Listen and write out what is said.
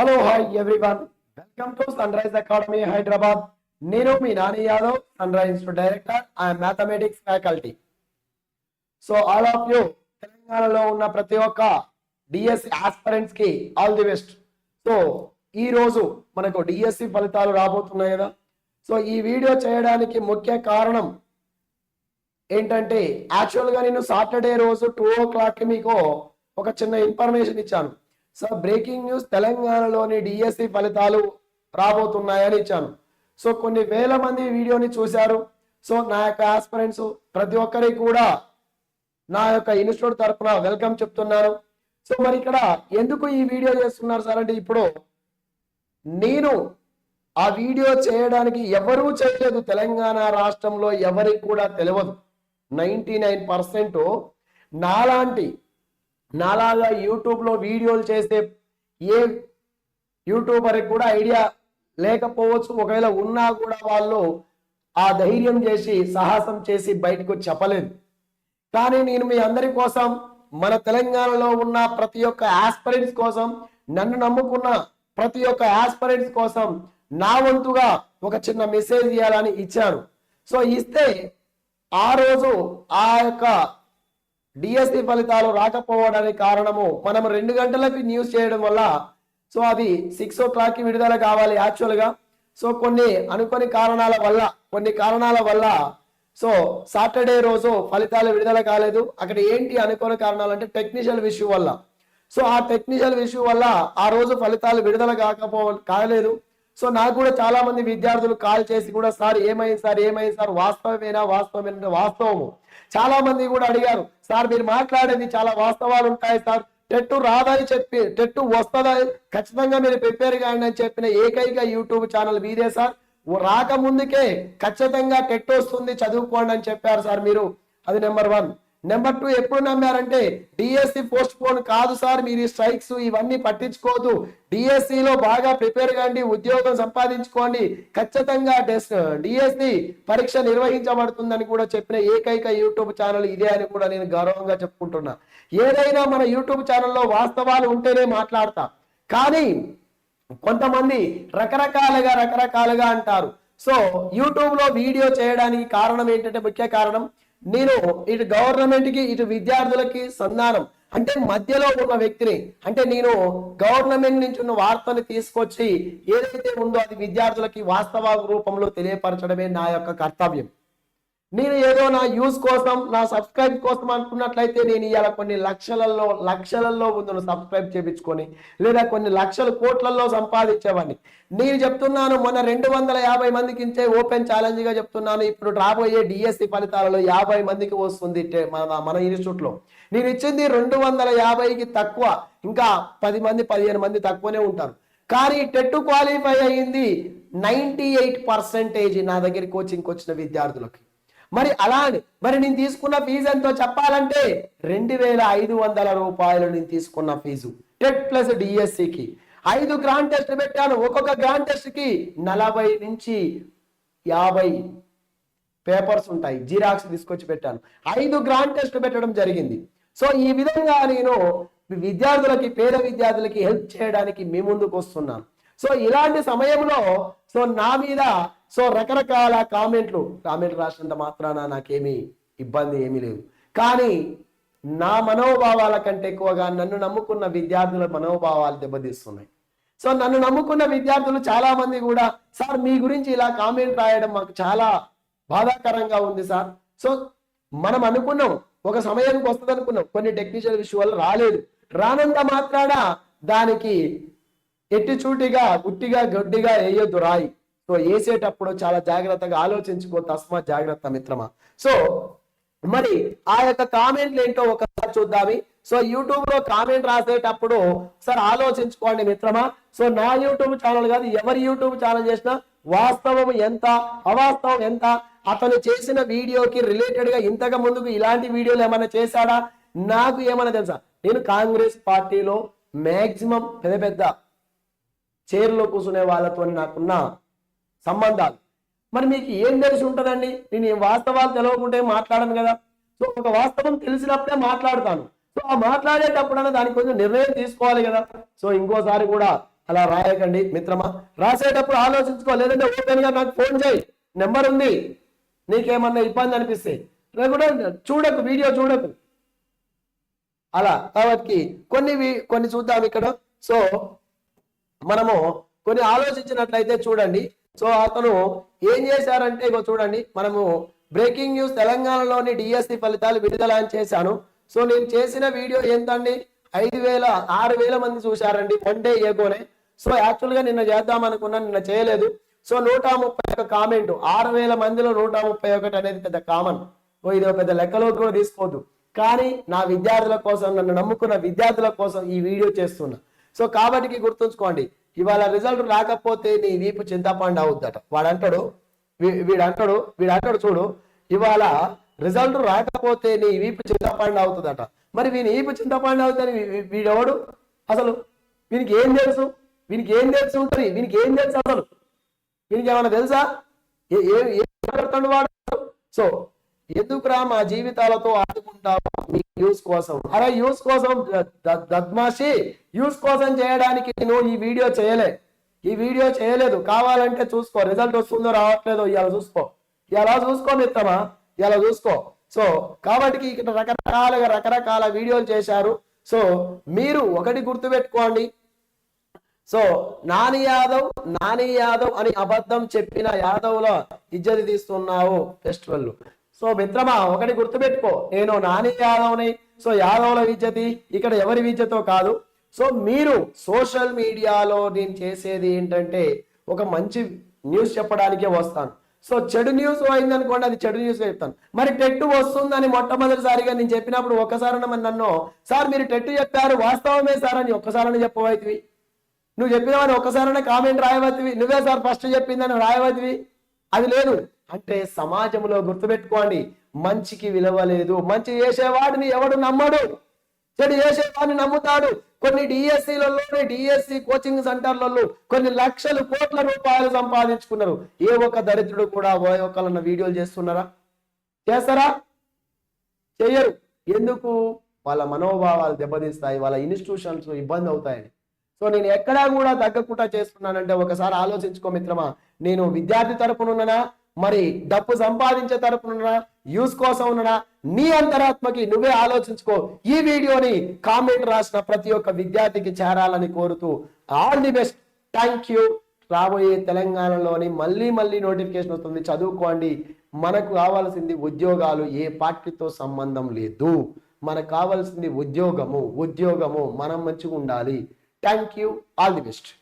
Hello hi everyone welcome to sunrise academy Hyderabad నేను మీ Nani Yadav sunrise institute director I am mathematics faculty so all of you తెలంగాణలో ఉన్న ప్రతి ఒక్క DSC ఆస్పరెంట్స్కి all the best so ఈ రోజు మనకు డిఎస్సి ఫలితాలు రాబోతున్నాయి కదా. సో ఈ వీడియో చేయడానికి ముఖ్య కారణం ఏంటంటే యాక్చువల్గా నేను సాటర్డే రోజు టూ ఓ క్లాక్కి మీకు ఒక చిన్న ఇన్ఫర్మేషన్ ఇచ్చాను. సో బ్రేకింగ్ న్యూస్ తెలంగాణలోని డిఎస్సి ఫలితాలు రాబోతున్నాయని ఇచ్చాను. సో కొన్ని వేల మంది వీడియోని చూశారు. సో నా యొక్క ఆస్పరెంట్స్ ప్రతి ఒక్కరికి కూడా నా యొక్క ఇన్స్టిట్యూట్ తరఫున వెల్కమ్ చెప్తున్నాను. సో మరి ఇక్కడ ఎందుకు ఈ వీడియో చేస్తున్నారు సార్ అంటే ఇప్పుడు నేను ఆ వీడియో చేయడానికి ఎవరూ చేయలేదు. తెలంగాణ రాష్ట్రంలో ఎవరికి కూడా తెలియదు. నైంటీ నైన్ పర్సెంట్ నాలాంటి నాలాగా యూట్యూబ్లో వీడియోలు చేసే ఏ యూట్యూబర్కి కూడా ఐడియా లేకపోవచ్చు. ఒకవేళ ఉన్నా కూడా వాళ్ళు ఆ ధైర్యం చేసి సాహసం చేసి బయటకు చెప్పలేదు. కానీ నేను మీ అందరి కోసం మన తెలంగాణలో ఉన్న ప్రతి ఒక్క ఆస్పరెంట్స్ కోసం నన్ను నమ్ముకున్న ప్రతి ఒక్క ఆస్పరెంట్స్ కోసం నా వంతుగా ఒక చిన్న మెసేజ్ ఇవ్వాలని ఇచ్చాను సో ఇస్తే ఆ రోజు ఆ యొక్క డిఎస్సి ఫలితాలు రాకపోవడానికి కారణము మనం రెండు గంటలకి న్యూస్ చేయడం వల్ల. సో అది సిక్స్ ఓ క్లాక్కి విడుదల కావాలి యాక్చువల్గా. సో కొన్ని అనుకోని కారణాల వల్ల కొన్ని కారణాల వల్ల. సో సాటర్డే రోజు ఫలితాలు విడుదల కాలేదు. అక్కడ ఏంటి అనుకోని కారణాలు అంటే టెక్నిషియల్ ఇష్యూ వల్ల. సో ఆ టెక్నిషియల్ ఇష్యూ వల్ల ఆ రోజు ఫలితాలు విడుదల కాకపో కాలేదు. సో నాకు కూడా చాలా మంది విద్యార్థులు కాల్ చేసి కూడా సార్ ఏమైంది సార్? ఏమైంది సార్? వాస్తవమేనా? వాస్తవమేనా? వాస్తవము. చాలా మంది కూడా అడిగారు సార్ మీరు మాట్లాడేది చాలా వాస్తవాలు ఉంటాయి సార్. టెట్టు రాదని చెప్పి టెట్టు వస్తుందని ఖచ్చితంగా మీరు ప్రిపేర్ కాండి అని చెప్పిన ఏకైక యూట్యూబ్ ఛానల్ మీదే సార్. రాకముందుకే ఖచ్చితంగా టెట్ వస్తుంది చదువుకోండి అని చెప్పారు సార్ మీరు. అది నెంబర్ వన్. నెంబర్ టూ ఎప్పుడు నమ్మారంటే డిఎస్సి పోస్ట్ పోన్ కాదు సార్ మీరు ఈ స్ట్రైక్స్ ఇవన్నీ పట్టించుకోవద్దు. డిఎస్సిలో బాగా ప్రిపేర్ కండి ఉద్యోగం సంపాదించుకోండి. ఖచ్చితంగా డిఎస్సి పరీక్ష నిర్వహించబడుతుందని కూడా చెప్పిన ఏకైక యూట్యూబ్ ఛానల్ ఇదే అని కూడా నేను గౌరవంగా చెప్పుకుంటున్నా. ఏదైనా మన యూట్యూబ్ ఛానల్లో వాస్తవాలు ఉంటేనే మాట్లాడతా. కానీ కొంతమంది రకరకాలుగా రకరకాలుగా అంటారు. సో యూట్యూబ్లో వీడియో చేయడానికి కారణం ఏంటంటే ముఖ్య కారణం నేను ఇటు గవర్నమెంట్కి ఇటు విద్యార్థులకి సంధానం. అంటే మధ్యలో ఉన్న వ్యక్తిని అంటే నేను గవర్నమెంట్ నుంచి ఉన్న వార్తను తీసుకొచ్చి ఏదైతే ఉందో అది విద్యార్థులకి వాస్తవ రూపంలో తెలియపరచడమే నా యొక్క కర్తవ్యం. నేను ఏదో నా యూజ్ కోసం నా సబ్స్క్రైబ్ కోసం అనుకున్నట్లయితే నేను ఇవాళ కొన్ని లక్షలలో లక్షలలో ముందు సబ్స్క్రైబ్ చేపించుకొని లేదా కొన్ని లక్షల కోట్లలో సంపాదించేవాడిని. నేను చెప్తున్నాను మొన్న రెండు వందల యాభై మందికి ఇచ్చే ఓపెన్ ఛాలెంజ్గా చెప్తున్నాను ఇప్పుడు రాబోయే డిఎస్సి ఫలితాలలో యాభై మందికి వస్తుంది మన మన ఇన్స్టిట్యూట్లో. నేను ఇచ్చింది రెండు వందల యాభైకి తక్కువ ఇంకా పది మంది పదిహేను మంది తక్కువనే ఉంటారు. కానీ టెట్ క్వాలిఫై అయ్యింది నైంటీ ఎయిట్ పర్సెంటేజ్ నా దగ్గర కోచింగ్కి వచ్చిన విద్యార్థులకి. మరి అలా అని మరి నేను తీసుకున్న ఫీజు ఎంతో చెప్పాలంటే రెండు వేల ఐదు వందల రూపాయలు నేను తీసుకున్న ఫీజు టెట్ ప్లస్ డిఎస్సికి ఐదు గ్రాండ్ టెస్ట్ పెట్టాను. ఒక్కొక్క గ్రాండ్ టెస్ట్కి నలభై నుంచి యాభై పేపర్స్ ఉంటాయి. జిరాక్స్ తీసుకొచ్చి పెట్టాను. ఐదు గ్రాండ్ టెస్ట్ పెట్టడం జరిగింది. సో ఈ విధంగా నేను విద్యార్థులకి పేద విద్యార్థులకి హెల్ప్ చేయడానికి మీ ముందుకు వస్తున్నాను. సో ఇలాంటి సమయంలో సో నా మీద సో రకరకాల కామెంట్లు కామెంట్లు రాసినంత మాత్రాన నాకేమీ ఇబ్బంది ఏమీ లేదు. కానీ నా మనోభావాల కంటే ఎక్కువగా నన్ను నమ్ముకున్న విద్యార్థుల మనోభావాలు దెబ్బతీస్తున్నాయి. సో నన్ను నమ్ముకున్న విద్యార్థులు చాలా మంది కూడా సార్ మీ గురించి ఇలా కామెంట్ రాయడం మాకు చాలా బాధాకరంగా ఉంది సార్. సో మనం అనుకున్నాం ఒక సమయానికి వస్తుంది అనుకున్నాం. కొన్ని టెక్నిషియల్ ఇష్యూ వల్ల రాలేదు. రానంత మాత్రాన దానికి ఎట్టి చూటిగా గుట్టిగా గడ్డిగా వేయొద్దు రాయి. సో వేసేటప్పుడు చాలా జాగ్రత్తగా ఆలోచించుకో తస్మా జాగ్రత్త మిత్రమా. సో మరి ఆ యొక్క కామెంట్లు ఏంటో ఒకసారి చూద్దామి. సో యూట్యూబ్లో కామెంట్ రాసేటప్పుడు సార్ ఆలోచించుకోండి మిత్రమా. సో నా యూట్యూబ్ ఛానల్ కాదు ఎవరి యూట్యూబ్ ఛానల్ చేసినా వాస్తవం ఎంత అవాస్తవం ఎంత అతను చేసిన వీడియోకి రిలేటెడ్గా ఇంతకు ముందుకు ఇలాంటి వీడియోలు ఏమైనా చేశాడా? నాకు ఏమైనా తెలుసా? నేను కాంగ్రెస్ పార్టీలో మాక్సిమం పెద్ద పెద్ద చైర్లో కూర్చునే వాళ్ళతో నాకున్న సంబంధాలు. మరి మీకు ఏం తెలిసి ఉంటుందండి? నేను వాస్తవాలు తెలవకుంటే మాట్లాడను కదా? సో ఒక వాస్తవం తెలిసినప్పుడే మాట్లాడతాను. సో ఆ మాట్లాడేటప్పుడైనా దానికి కొంచెం నిర్ణయం తీసుకోవాలి కదా? సో ఇంకోసారి కూడా అలా రాయకండి. మిత్రమా రాసేటప్పుడు ఆలోచించుకో. లేదంటే ఓపెన్గా నాకు ఫోన్ చేయి. నెంబర్ ఉంది. నీకేమన్నా ఇబ్బంది అనిపిస్తే. లేకుంటే చూడకు వీడియో చూడకు. అలా. కాబట్టి కొన్ని కొన్ని చూద్దాం ఇక్కడ. సో మనము కొన్ని ఆలోచించినట్లయితే చూడండి. సో అతను ఏం చేశారంటే ఇగో చూడండి మనము బ్రేకింగ్ న్యూస్ తెలంగాణలోని డిఎస్సి ఫలితాలు విడుదల అని చేశాను. సో నేను చేసిన వీడియో ఏంటండి? ఐదు వేల ఆరు వేల మంది చూశారండి వన్ డే ఏగోనే సో యాక్చువల్గా నిన్న చేద్దాం అనుకున్నా నిన్న చేయలేదు. సో నూట ముప్పై ఒక కామెంట్ ఆరు వేల మందిలో నూట ముప్పై ఒకటి అనేది పెద్ద కామన్. ఓ ఇది ఒక పెద్ద లెక్కలోకి కూడా తీసుకోవద్దు. కానీ నా విద్యార్థుల కోసం నన్ను నమ్ముకున్న విద్యార్థుల కోసం ఈ వీడియో చేస్తున్నా. సో కాబట్టి గుర్తుంచుకోండి ఇవాళ రిజల్ట్ రాకపోతే నీ వీపు చింతపండు అవుద్దట. వాడు అంటాడు వీడు అంటాడు వీడు అంటాడు చూడు ఇవాళ రిజల్ట్ రాకపోతే నీ వీపు చింతపండు అవుతుందట. మరి వీని వీపు చింతపండు అవుతుంది వీడెవడు? అసలు వీనికి ఏం తెలుసు? వీనికి ఏం తెలుసు ఉంటుంది? వీనికి ఏం తెలుసు అసలు? వీనికి ఏమైనా తెలుసా? ఏ- ఏ- ఏం వాడు? సో ఎందుకురా మా జీవితాలతో ఆడుకుంటావు? మీ యూస్ కోసం. అరే యూస్ కోసం దద్మాషి యూస్ కోసం చేయడానికి నేను ఈ వీడియో చేయలే. ఈ వీడియో చేయలేదు. కావాలంటే చూసుకో. రిజల్ట్ వస్తుందో రావట్లేదో ఇలా చూసుకో. ఇలా చూసుకో మిత్రమా? ఇలా చూసుకో. సో కాబట్టి ఇక్కడ రకరకాలుగా రకరకాల వీడియోలు చేశారు. సో మీరు ఒకటి గుర్తుపెట్టుకోండి. సో నాని యాదవ్ నాని యాదవ్ అని అబద్ధం చెప్పిన యాదవ్ల ఇజ్జతి తీస్తున్నావు ఫెస్టివల్ సో మిత్రమా ఒకటి గుర్తుపెట్టుకో. నేను నాని యాదవ్ని సో యాదవ్ల విద్యతి ఇక్కడ ఎవరి విద్యతో కాదు. సో మీరు సోషల్ మీడియాలో నేను చేసేది ఏంటంటే ఒక మంచి న్యూస్ చెప్పడానికే వస్తాను. సో చెడు న్యూస్ అయింది అనుకోండి అది చెడు న్యూస్ చెప్తాను. మరి టెట్టు వస్తుందని మొట్టమొదటిసారిగా నేను చెప్పినప్పుడు ఒక్కసారి నన్ను సార్ మీరు టెట్టు చెప్పారు వాస్తవమే సార్ అని ఒక్కసారి చెప్పవైతివి. నువ్వు చెప్పినావని ఒక్కసారైనా కామెంట్ రాయవద్దివి. నువ్వే సార్ ఫస్ట్ చెప్పిందని రాయవద్దివి. అది లేదు. అంటే సమాజంలో గుర్తుపెట్టుకోండి మంచికి విలువ లేదు మంచి చేసేవాడిని ఎవడు నమ్మడు. చెడు చేసేవాడిని నమ్ముతాడు. కొన్ని డిఎస్సిలలోనే డిఎస్సి కోచింగ్ సెంటర్లలో కొన్ని లక్షలు కోట్ల రూపాయలు సంపాదించుకున్నారు. ఏ ఒక్క దరిద్రుడు కూడా ఓ ఒక్కలన్న వీడియోలు చేస్తున్నారా? చేస్తారా? చెయ్యరు ఎందుకు? వాళ్ళ మనోభావాలు దెబ్బతీస్తాయి వాళ్ళ ఇన్స్టిట్యూషన్స్ ఇబ్బంది అవుతాయని సో నేను ఎక్కడా కూడా తగ్గకుండా చేస్తున్నానంటే ఒకసారి ఆలోచించుకో మిత్రమా. నేను విద్యార్థి తరపున ఉన్నానా మరి డబ్బు సంపాదించే తరపున యూస్ కోసం ఉన్నానా? నీ అంతరాత్మకి నువ్వే ఆలోచించుకో. ఈ వీడియోని కామెంట్ రాసిన ప్రతి ఒక్క విద్యార్థికి చేరాలని కోరుతూ all the best. Thank you రాబోయే తెలంగాణలోని మళ్ళీ మళ్ళీ నోటిఫికేషన్ వస్తుంది. చదువుకోండి. మనకు కావాల్సింది ఉద్యోగాలు. ఏ పార్టీతో సంబంధం లేదు. మనకు కావాల్సింది ఉద్యోగము. ఉద్యోగము. మనం మంచిగా ఉండాలి thank you all the best